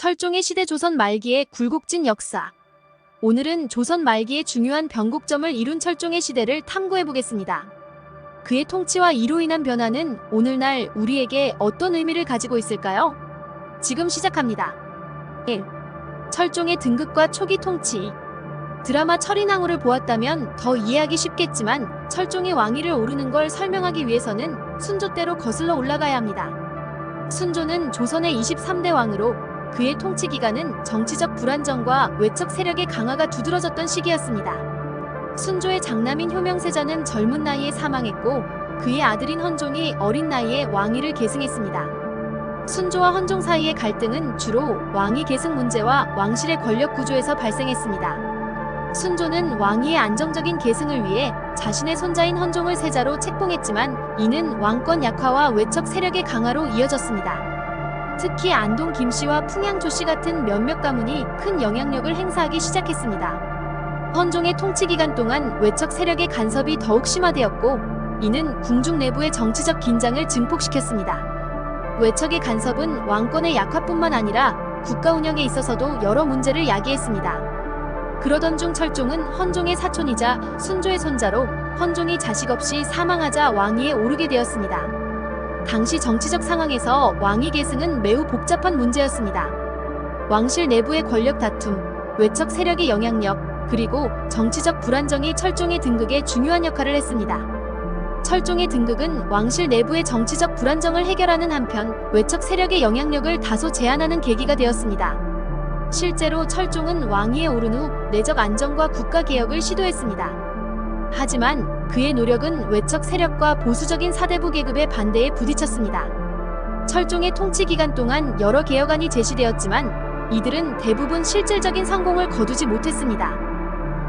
철종의 시대 조선 말기의 굴곡진 역사. 오늘은 조선 말기의 중요한 변곡점을 이룬 철종의 시대를 탐구해 보겠습니다. 그의 통치와 이로 인한 변화는 오늘날 우리에게 어떤 의미를 가지고 있을까요? 지금 시작합니다. 1. 철종의 등극과 초기 통치. 드라마 철인왕후를 보았다면 더 이해하기 쉽겠지만 철종의 왕위를 오르는 걸 설명하기 위해서는 순조대로 거슬러 올라가야 합니다. 순조는 조선의 23대 왕으로 그의 통치 기간은 정치적 불안정과 외척 세력의 강화가 두드러졌던 시기였습니다. 순조의 장남인 효명세자는 젊은 나이에 사망했고 그의 아들인 헌종이 어린 나이에 왕위를 계승했습니다. 순조와 헌종 사이의 갈등은 주로 왕위 계승 문제와 왕실의 권력 구조에서 발생했습니다. 순조는 왕위의 안정적인 계승을 위해 자신의 손자인 헌종을 세자로 책봉했지만 이는 왕권 약화와 외척 세력의 강화로 이어졌습니다. 특히 안동 김씨와 풍양 조씨 같은 몇몇 가문이 큰 영향력을 행사하기 시작했습니다. 헌종의 통치 기간 동안 외척 세력의 간섭이 더욱 심화되었고 이는 궁중 내부의 정치적 긴장을 증폭시켰습니다. 외척의 간섭은 왕권의 약화뿐만 아니라 국가 운영에 있어서도 여러 문제를 야기했습니다. 그러던 중 철종은 헌종의 사촌이자 순조의 손자로 헌종이 자식 없이 사망하자 왕위에 오르게 되었습니다. 당시 정치적 상황에서 왕위 계승은 매우 복잡한 문제였습니다. 왕실 내부의 권력 다툼, 외척 세력의 영향력, 그리고 정치적 불안정이 철종의 등극에 중요한 역할을 했습니다. 철종의 등극은 왕실 내부의 정치적 불안정을 해결하는 한편 외척 세력의 영향력을 다소 제한하는 계기가 되었습니다. 실제로 철종은 왕위에 오른 후 내적 안정과 국가 개혁을 시도했습니다. 하지만 그의 노력은 외척 세력과 보수적인 사대부 계급의 반대에 부딪혔습니다. 철종의 통치 기간 동안 여러 개혁안이 제시되었지만 이들은 대부분 실질적인 성공을 거두지 못했습니다.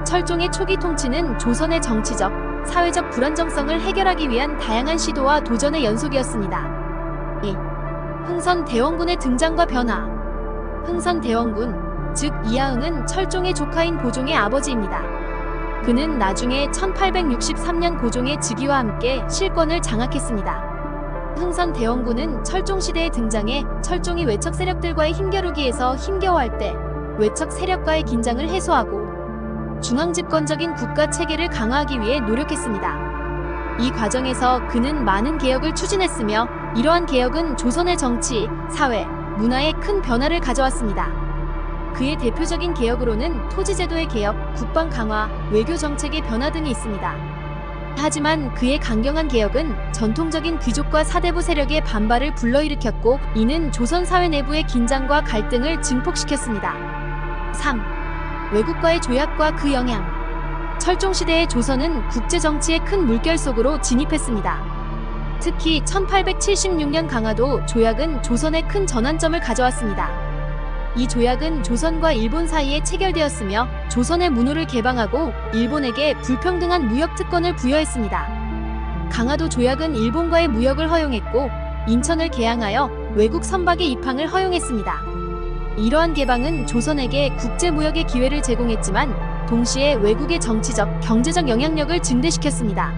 철종의 초기 통치는 조선의 정치적, 사회적 불안정성을 해결하기 위한 다양한 시도와 도전의 연속이었습니다. 2. 흥선 대원군의 등장과 변화. 흥선 대원군, 즉 이하응은 철종의 조카인 고종의 아버지입니다. 그는 나중에 1863년 고종의 즉위와 함께 실권을 장악했습니다. 흥선 대원군은 철종 시대에 등장해 철종이 외척 세력들과의 힘겨루기에서 힘겨워할 때 외척 세력과의 긴장을 해소하고 중앙 집권적인 국가 체계를 강화하기 위해 노력했습니다. 이 과정에서 그는 많은 개혁을 추진했으며 이러한 개혁은 조선의 정치, 사회, 문화에 큰 변화를 가져왔습니다. 그의 대표적인 개혁으로는 토지제도의 개혁, 국방 강화, 외교 정책의 변화 등이 있습니다. 하지만 그의 강경한 개혁은 전통적인 귀족과 사대부 세력의 반발을 불러일으켰고 이는 조선 사회 내부의 긴장과 갈등을 증폭시켰습니다. 3. 외국과의 조약과 그 영향. 철종 시대의 조선은 국제 정치의 큰 물결 속으로 진입했습니다. 특히 1876년 강화도 조약은 조선에 큰 전환점을 가져왔습니다. 이 조약은 조선과 일본 사이에 체결되었으며 조선의 문호를 개방하고 일본에게 불평등한 무역 특권을 부여했습니다. 강화도 조약은 일본과의 무역을 허용했고 인천을 개항하여 외국 선박의 입항을 허용했습니다. 이러한 개방은 조선에게 국제 무역의 기회를 제공했지만 동시에 외국의 정치적, 경제적 영향력을 증대시켰습니다.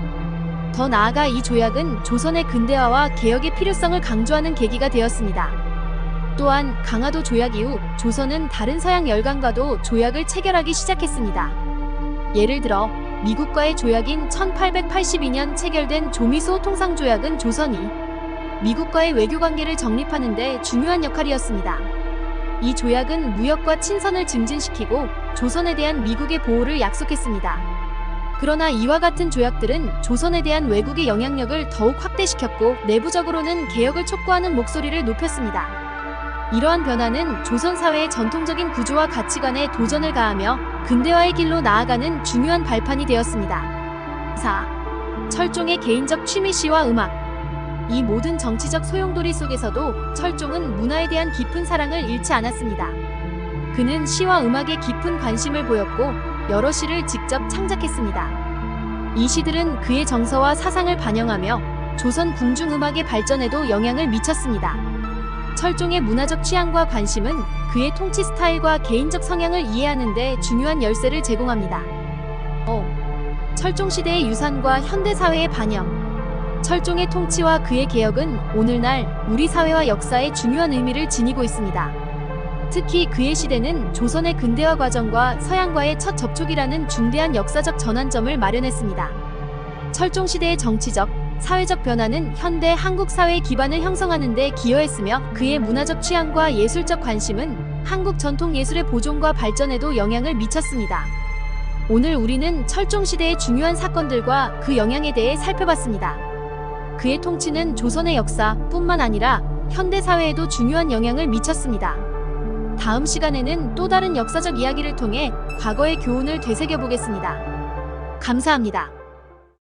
더 나아가 이 조약은 조선의 근대화와 개혁의 필요성을 강조하는 계기가 되었습니다. 또한 강화도 조약 이후 조선은 다른 서양 열강과도 조약을 체결하기 시작했습니다. 예를 들어 미국과의 조약인 1882년 체결된 조미소 통상조약은 조선이 미국과의 외교 관계를 정립하는 데 중요한 역할이었습니다. 이 조약은 무역과 친선을 증진시키고 조선에 대한 미국의 보호를 약속했습니다. 그러나 이와 같은 조약들은 조선에 대한 외국의 영향력을 더욱 확대시켰고 내부적으로는 개혁을 촉구하는 목소리를 높였습니다. 이러한 변화는 조선 사회의 전통적인 구조와 가치관에 도전을 가하며 근대화의 길로 나아가는 중요한 발판이 되었습니다. 4. 철종의 개인적 취미시와 음악. 이 모든 정치적 소용돌이 속에서도 철종은 문화에 대한 깊은 사랑을 잃지 않았습니다. 그는 시와 음악에 깊은 관심을 보였고 여러 시를 직접 창작했습니다. 이 시들은 그의 정서와 사상을 반영하며 조선 궁중음악의 발전에도 영향을 미쳤습니다. 철종의 문화적 취향과 관심은 그의 통치 스타일과 개인적 성향을 이해하는 데 중요한 열쇠를 제공합니다. 5. 철종 시대의 유산과 현대 사회의 반영. 철종의 통치와 그의 개혁은 오늘날 우리 사회와 역사에 중요한 의미를 지니고 있습니다. 특히 그의 시대는 조선의 근대화 과정과 서양과의 첫 접촉이라는 중대한 역사적 전환점을 마련했습니다. 철종 시대의 정치적, 사회적 변화는 현대 한국 사회의 기반을 형성하는 데 기여했으며 그의 문화적 취향과 예술적 관심은 한국 전통 예술의 보존과 발전에도 영향을 미쳤습니다. 오늘 우리는 철종 시대의 중요한 사건들과 그 영향에 대해 살펴봤습니다. 그의 통치는 조선의 역사뿐만 아니라 현대 사회에도 중요한 영향을 미쳤습니다. 다음 시간에는 또 다른 역사적 이야기를 통해 과거의 교훈을 되새겨 보겠습니다. 감사합니다.